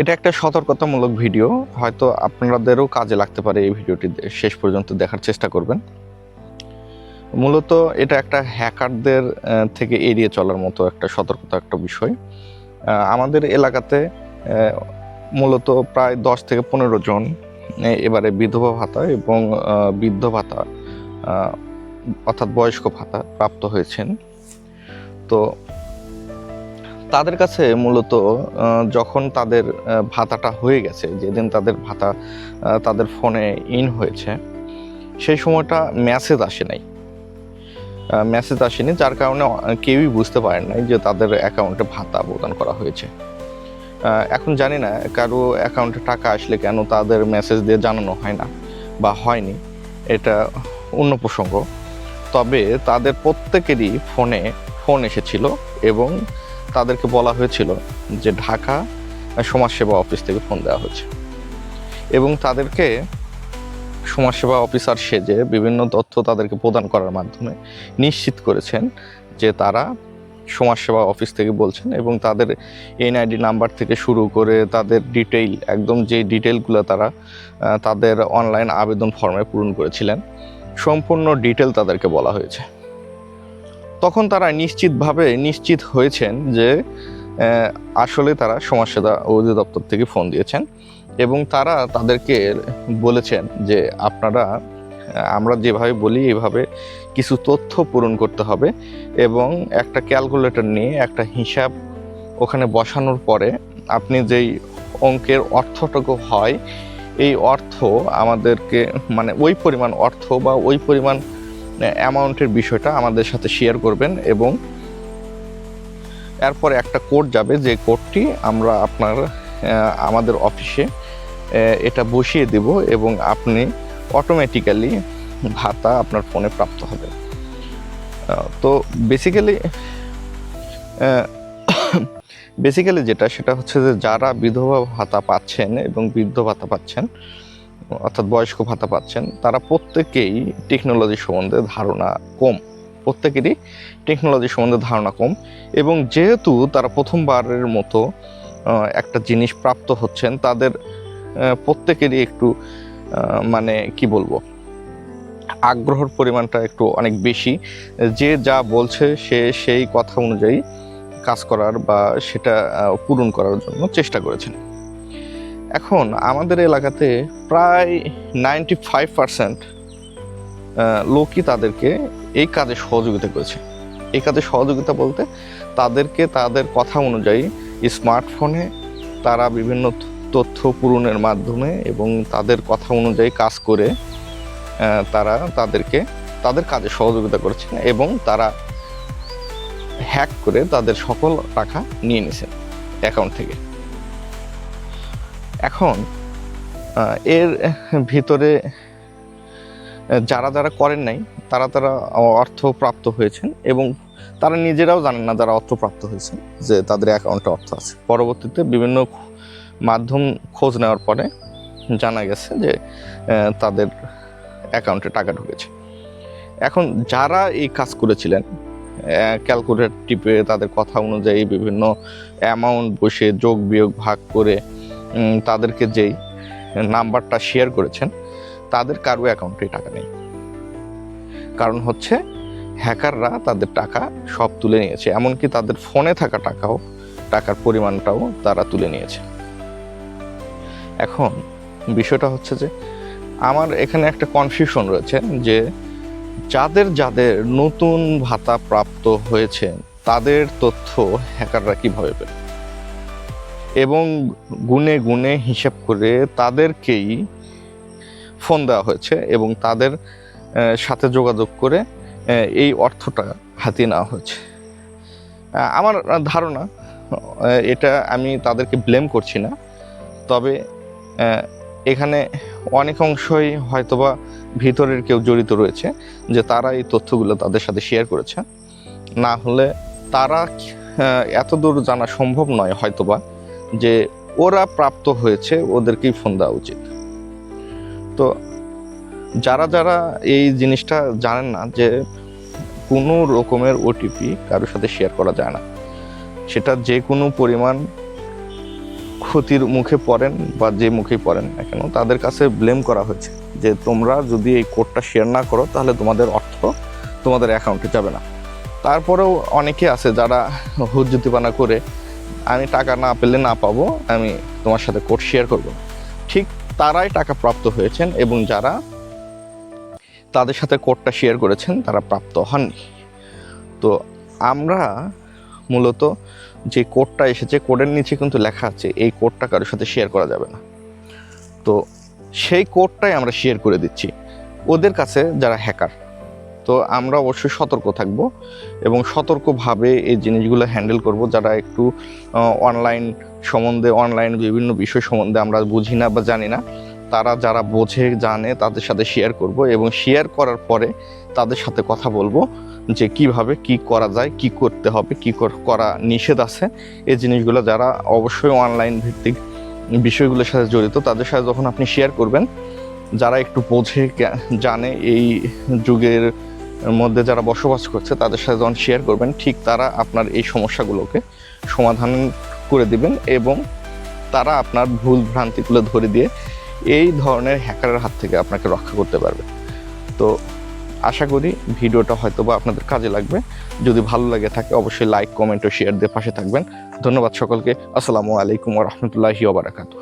এটা একটা সতর্কতামূলক ভিডিও। হয়তো আপনাদেরও কাজে লাগতে পারে এই ভিডিওটি শেষ পর্যন্ত দেখার চেষ্টা করবেন। মূলত এটা একটা হ্যাকারদের থেকে এড়িয়ে চলার মতো একটা সতর্কতা একটা বিষয়। আমাদের এলাকাতে মূলত প্রায় দশ থেকে পনেরো জন এবারে বিধবা ভাতা এবং বৃদ্ধ ভাতা অর্থাৎ বয়স্ক ভাতা প্রাপ্ত হয়েছেন। তো তাদের কাছে মূলত যখন তাদের ভাতাটা হয়ে গেছে, যেদিন তাদের ভাতা তাদের ফোনে ইন হয়েছে, সেই সময়টা মেসেজ আসে নাই। মেসেজ আসেনি, যার কারণে কেউই বুঝতে পারেন নাই যে তাদের অ্যাকাউন্টে ভাতা প্রদান করা হয়েছে। এখন জানি না কারও অ্যাকাউন্টে টাকা আসলে কেন তাদের মেসেজ দিয়ে জানানো হয় না বা হয়নি, এটা অন্য প্রসঙ্গ। তবে তাদের প্রত্যেকেরই ফোনে, ফোন এসেছিল এবং তাদেরকে বলা হয়েছিল যে ঢাকা সমাজসেবা অফিস থেকে ফোন দেওয়া হয়েছে। এবং তাদেরকে সমাজসেবা অফিসার সেজে বিভিন্ন তথ্য তাদেরকে প্রদান করার মাধ্যমে নিশ্চিত করেছেন যে তারা সমাজসেবা অফিস থেকে বলছেন এবং তাদের এনআইডি নাম্বার থেকে শুরু করে তাদের ডিটেইল, একদম যে ডিটেলগুলো তারা তাদের অনলাইন আবেদন ফর্মে পূরণ করেছিলেন, সম্পূর্ণ ডিটেল তাদেরকে বলা হয়েছে। তখন তারা নিশ্চিতভাবে নিশ্চিত হয়েছেন যে আসলে তারা সমাজসেবা অধিদপ্তর থেকে ফোন দিয়েছেন এবং তারা তাদেরকে বলেছেন যে, আপনারা, আমরা যেভাবে বলি এইভাবে কিছু তথ্য পূরণ করতে হবে এবং একটা ক্যালকুলেটর নিয়ে একটা হিসাব ওখানে বসানোর পরে আপনি যেই অঙ্কের অর্থটুকু হয়, এই অর্থ আমাদেরকে মানে ওই পরিমাণ অর্থ বা ওই পরিমাণ অ্যামাউন্টের বিষয়টা আমাদের সাথে শেয়ার করবেন এবং এরপরে একটা কোড যাবে, যে কোডটি আমরা আপনার আমাদের অফিসে এটা বসিয়ে দেব এবং আপনি অটোমেটিক্যালি ভাতা আপনার ফোনে প্রাপ্ত হবে। তো বেসিক্যালি বেসিক্যালি যেটা, সেটা হচ্ছে যে যারা বিধবা ভাতা পাচ্ছেন এবং বৃদ্ধ ভাতা পাচ্ছেন অর্থাৎ বয়স্ক ভাতা পাচ্ছেন, তারা প্রত্যেকেই টেকনোলজি সম্বন্ধে ধারণা কম। প্রত্যেকেরই টেকনোলজি সম্বন্ধে ধারণা কম এবং যেহেতু তারা প্রথমবারের মতো একটা জিনিস প্রাপ্ত হচ্ছেন, তাদের প্রত্যেকেরই একটু মানে কি বলব, আগ্রহের পরিমাণটা একটু অনেক বেশি। যে যা বলছে সে সেই কথা অনুযায়ী কাজ করার বা সেটা পূরণ করার জন্য চেষ্টা করেছেন। এখন আমাদের এলাকাতে প্রায় নাইনটি ফাইভ পার্সেন্ট লোকই তাদেরকে এই কাজে সহযোগিতা করেছে। এই কাজে সহযোগিতা বলতে তাদেরকে তাদের কথা অনুযায়ী স্মার্টফোনে তারা বিভিন্ন তথ্য পূরণের মাধ্যমে এবং তাদের কথা অনুযায়ী কাজ করে তারা তাদেরকে তাদের কাজে সহযোগিতা করেছেন এবং তারা হ্যাক করে তাদের সকল টাকা নিয়ে নিছেন অ্যাকাউন্ট থেকে। এখন এর ভিতরে যারা যারা করেন নাই, তারা তারা অর্থ প্রাপ্ত হয়েছেন এবং তারা নিজেরাও জানেন না যারা অর্থ প্রাপ্ত হয়েছে যে তাদের অ্যাকাউন্টে অর্থ আছে। পরবর্তীতে বিভিন্ন মাধ্যম খোঁজ নেওয়ার পরে জানা গেছে যে তাদের অ্যাকাউন্টে টাকা ঢুকেছে। এখন যারা এই কাজ করেছিলেন ক্যালকুলেটর টিপে তাদের কথা অনুযায়ী বিভিন্ন অ্যামাউন্ট বসে যোগ বিয়োগ ভাগ করে তাদেরকে যেই নাম্বারটা শেয়ার করেছেন, তাদের কারও অ্যাকাউন্টে টাকা নেই। কারণ হচ্ছে হ্যাকাররা তাদের টাকা সব তুলে নিয়েছে, এমনকি তাদের ফোনে থাকা টাকাও, টাকার পরিমাণটাও তারা তুলে নিয়েছে। এখন বিষয়টা হচ্ছে যে, আমার এখানে একটা কনফিউশন রয়েছে যে, যাদের যাদের নতুন ভাতা প্রাপ্ত হয়েছে, তাদের তথ্য হ্যাকাররা কীভাবে পেল? এবং গুনে গুনে হিসাব করে তাদেরকেই ফোন দেওয়া হয়েছে এবং তাদের সাথে যোগাযোগ করে এই অর্থটা হাতিয়ে নেওয়া হয়েছে। আমার ধারণা এটা আমি তাদেরকে ব্লেম করছি না, তবে এখানে অনেক অংশই হয়তোবা ভিতরের কেউ জড়িত রয়েছে যে তারা এই তথ্যগুলো তাদের সাথে শেয়ার করেছে। না হলে তারা এত দূর জানা সম্ভব নয় হয়তোবা। যে ওরা প্রাপ্ত হয়েছে, ওদেরকেই ফোন দেওয়া উচিত। তো যারা যারা এই জিনিসটা জানেন না যে কোনো রকমের ওটিপি কারোর সাথে শেয়ার করা যায় না। সেটা যে কোনো পরিমাণ ক্ষতির মুখে পড়েন বা যে মুখে পড়েন না কেন, তাদের কাছে ব্লেম করা হয়েছে যে তোমরা যদি এই কোডটা শেয়ার না করো, তাহলে তোমাদের অর্থ তোমাদের অ্যাকাউন্টে যাবে না। তারপরেও অনেকে আছে যারা হুজ্জুতিপানা করে আমি টাকা না পেলে না পাবো, আমি তোমার সাথে কোড শেয়ার করব। ঠিক তারাই টাকা প্রাপ্ত হয়েছেন এবং যারা তাদের সাথে কোডটা শেয়ার করেছেন, তারা প্রাপ্ত হননি। তো আমরা মূলত যে কোডটা এসেছে কোডের নিচে কিন্তু লেখা আছে, এই কোডটা কারোর সাথে শেয়ার করা যাবে না। তো সেই কোডটাই আমরা শেয়ার করে দিচ্ছি। ওদের কাছে যারা হ্যাকার তো আমরা অবশ্যই সতর্ক থাকব এবং সতর্কভাবে এই জিনিসগুলো হ্যান্ডেল করব যারা একটু অনলাইন সম্বন্ধে অনলাইন বিভিন্ন বিষয় সম্বন্ধে আমরা বুঝি না বা জানি না, তারা যারা বোঝে, জানে তাদের সাথে শেয়ার করব এবং শেয়ার করার পরে তাদের সাথে কথা বলব যে কীভাবে কি করা যায়, কি করতে হবে, কি কর- নিষেধ আছে। এই জিনিসগুলো যারা অবশ্যই অনলাইন ভিত্তিক বিষয়গুলোর সাথে জড়িত, তাদের সাথে যখন আপনি শেয়ার করবেন, যারা একটু বোঝে জানে এই যুগের মধ্যে যারা বসবাস করছে, তাদের সাথে যখন শেয়ার করবেন, ঠিক তারা আপনার এই সমস্যাগুলোকে সমাধান করে দিবেন এবং তারা আপনার ভুল ভ্রান্তিগুলো ধরে দিয়ে এই ধরনের হ্যাকারের হাত থেকে আপনাকে রক্ষা করতে পারবে। তো আশা করি ভিডিওটা হয়তো বা আপনাদের কাজে লাগবে। যদি ভালো লাগে থাকে, অবশ্যই লাইক কমেন্ট ও শেয়ার দিয়ে পাশে থাকবেন। ধন্যবাদ সকলকে। আসসালামু আলাইকুম রহমতুল্লাহি ওবরাকাতু